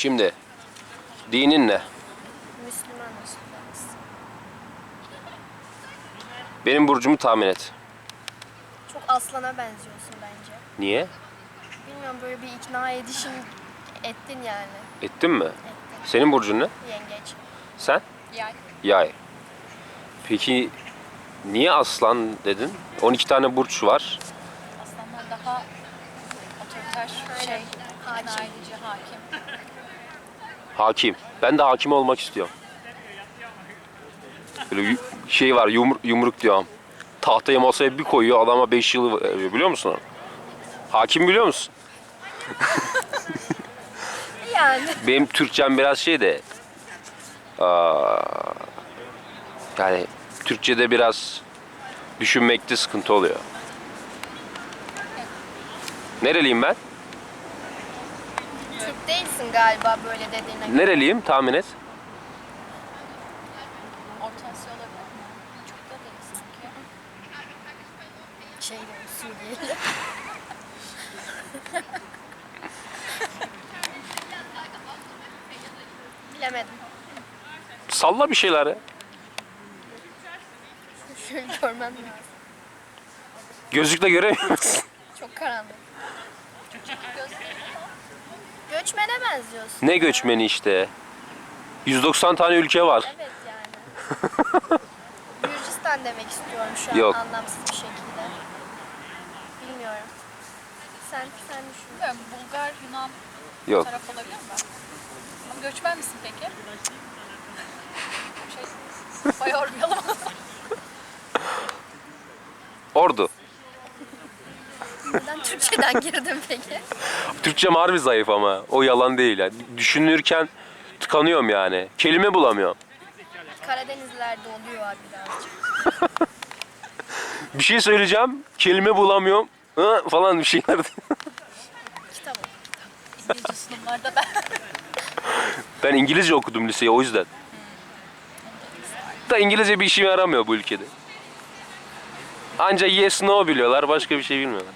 Şimdi dinin ne? Müslümanız. Benim burcumu tahmin et. Çok aslana benziyorsun bence. Niye? Bilmiyorum böyle bir ikna edişin ettin yani. Ettin mi? Ettin. Senin burcun ne? Yengeç. Sen? Yay. Yay. Peki niye aslan dedin? 12 tane burç var. Aslanlar daha otoriter şey, Aynen. Hakim. hakim. Hakim. Ben de hakim olmak istiyorum. Böyle şey var yumru- yumruk diyorum. Tahtaya masaya bir koyuyor adama 5 yıl veriyor biliyor musun? onu? Hakim biliyor musun? Yani. Benim Türkçem biraz şey de aa, yani Türkçe'de biraz düşünmekte sıkıntı oluyor. Nereliyim ben? Türk değilsin galiba böyle dediğine göre. Nereliyim tahmin et. Orta Asya olabilir mi? Çok da değil sanki. Şey Suriyeli. Bilemedim. Salla bir şeyler ya. Şöyle görmem lazım. Gözlükle göremiyor musun? Çok karanlık. Göçmene benziyorsun. Ne göçmeni işte. 190 tane ülke var. Evet yani. Gürcistan demek istiyorum şu an Yok. anlamsız bir şekilde. Bilmiyorum. Sen sen düşün. Bilmiyorum, Bulgar, Yunan Yok. taraf olabilir mi? Ama göçmen misin peki? Şey, bayağı yormayalım. Ordu. Neden Türkçeden girdin peki? Türkçem harbi zayıf ama. O yalan değil. Yani. Düşünürken tıkanıyorum yani. Kelime bulamıyorum. Karadenizlerde oluyor abi birazcık. Bir şey söyleyeceğim. Kelime bulamıyorum. Hı, falan bir şeyler. Kitap oku. İngilizce sunumlarda ben. ben İngilizce okudum liseye o yüzden. Da İngilizce bir işime yaramıyor bu ülkede. Anca yes no biliyorlar. Başka bir şey bilmiyorlar.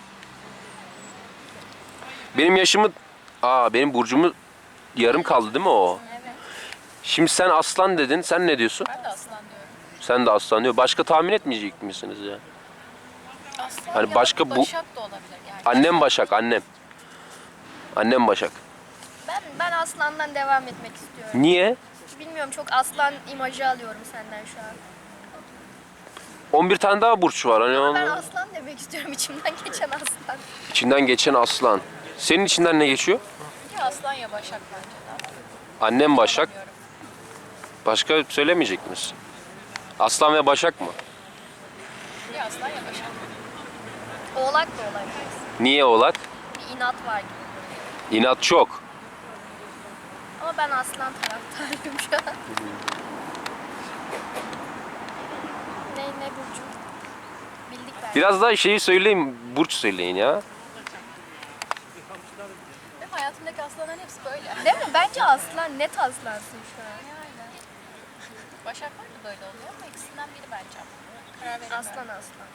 Benim yaşımı... Aa benim burcumu yarım kaldı değil mi o? Evet. Şimdi sen aslan dedin. Sen ne diyorsun? Ben de aslan diyorum. Sen de aslan diyor. Başka tahmin etmeyecek misiniz ya? Aslan Hani ya başka bu- Başak da olabilir yani. Annem Başak, annem. Annem Başak. Ben ben aslandan devam etmek istiyorum. Niye? Bilmiyorum çok aslan imajı alıyorum senden şu an. 11 tane daha burç var. Hani Ben onu... aslan demek istiyorum içimden geçen aslan. içinden geçen aslan. Senin içinden ne geçiyor? Ya aslan ya Başak bence de. Annem Başak. Başka söylemeyecek misin? Aslan ve Başak mı? Ya aslan ya Başak. Oğlak da olabilir. Niye oğlak? Bir inat var gibi. İnat çok. Ama ben aslan taraftarıyım şu an. ne ne burcu? Bildik belki. Biraz daha şeyi söyleyin, burç söyleyin ya. Hayatımdaki aslanların hepsi böyle. Değil mi? Bence aslan net aslansın şu an. Yani. Başaklar da böyle oluyor ama ikisinden biri bence. Karar veremiyorum. Aslan aslan.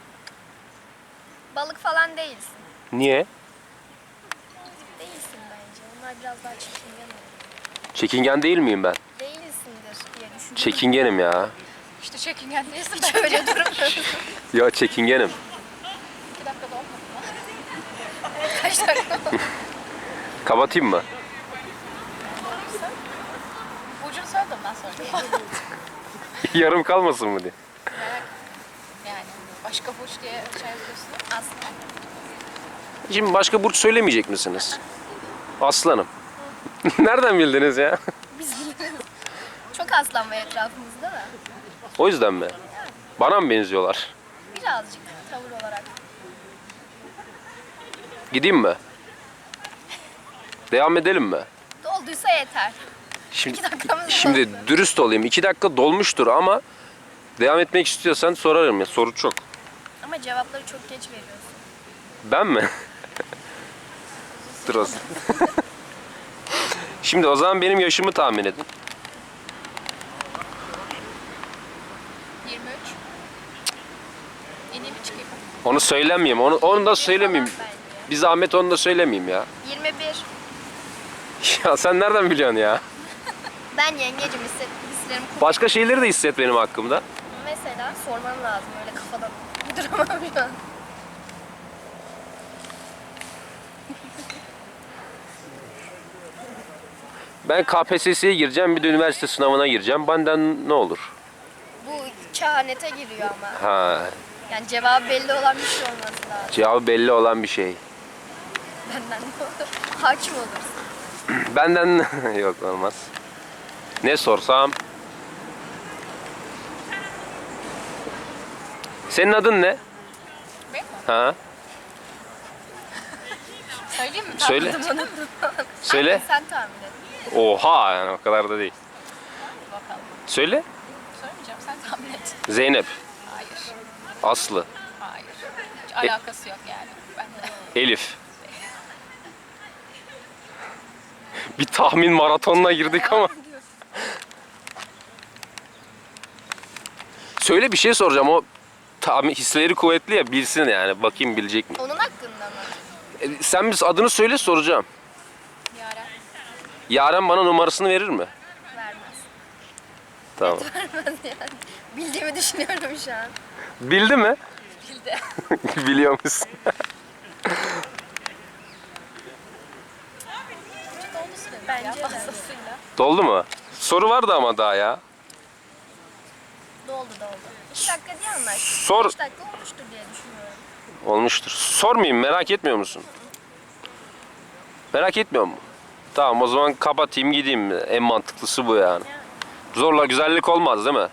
Balık falan değilsin. Niye? Değilsin bence. Onlar biraz daha çekingen olur. Çekingen değil miyim ben? Değilsindir diye düşünüyorum. Çekingenim ya. İşte çekingen değilsin Hiç öyle durmuyorsun. Ya çekingenim. İki dakikada olmadı mı? Kaç dakika oldu? Kapatayım mı? Burcunu de ondan sonra. Yarım kalmasın mı diye. Yani başka burç diye şey yapıyorsun. Aslan. Şimdi başka burç söylemeyecek misiniz? Aslanım. Nereden bildiniz ya? Çok aslan var etrafımızda da. O yüzden mi? Bana mı benziyorlar? Birazcık tavır olarak. Gideyim mi? Devam edelim mi? Dolduysa yeter. Şimdi, İki dakikamız doldu. şimdi dürüst olayım. İki dakika dolmuştur ama devam etmek istiyorsan sorarım ya. Soru çok. Ama cevapları çok geç veriyorsun. Ben mi? Dur o zaman. Şimdi o zaman benim yaşımı tahmin edin. 23. İneyim mi çıkayım? Onu söylemeyeyim. Onu, onu da söylemeyeyim. Bir zahmet onu da söylemeyeyim ya. 21. Ya sen nereden biliyorsun ya? Ben yengecim hisset, hislerim kuvvetli. Başka şeyleri de hisset benim hakkımda. Mesela sorman lazım öyle kafadan. Uyduramam şu an. Ben KPSS'ye gireceğim, bir de üniversite sınavına gireceğim. Benden ne olur? Bu kehanete giriyor ama. Ha, Yani cevabı belli olan bir şey olması lazım. cevabı belli olan bir şey. Benden ne olur? Hakim olursun. Benden yok olmaz. Ne sorsam? Senin adın ne? Benim mi? Ha? Söyleyeyim mi? Söyle. Söyle. Sen tahmin et. Oha yani o kadar da değil. Bakalım. Söyle. Söylemeyeceğim sen tahmin et. Zeynep, Hayır. Aslı, Hayır. Hiç alakası yok yani. Ben de. Elif. Bir tahmin maratonuna girdik ama. Söyle bir şey soracağım o tahmin hisleri kuvvetli ya bilsin yani bakayım bilecek mi? Onun hakkında mı? E, sen biz adını söyle soracağım. Yaren. Yaren bana numarasını verir mi? Vermez. Tamam. Vermez yani. Bildiğimi düşünüyorum şu an. Bildi mi? Bildi. Biliyor musun? Çok oldu süremiz Bence ya de. Doldu mu? Soru vardı ama daha ya. Doldu doldu. 2 dakika diye anlaştık. Sor. 5 dakika olmuştur diye düşünüyorum. Olmuştur. Sormayayım merak etmiyor musun? Merak etmiyor mu? Tamam o zaman kapatayım gideyim. En mantıklısı bu yani. Zorla güzellik olmaz değil mi?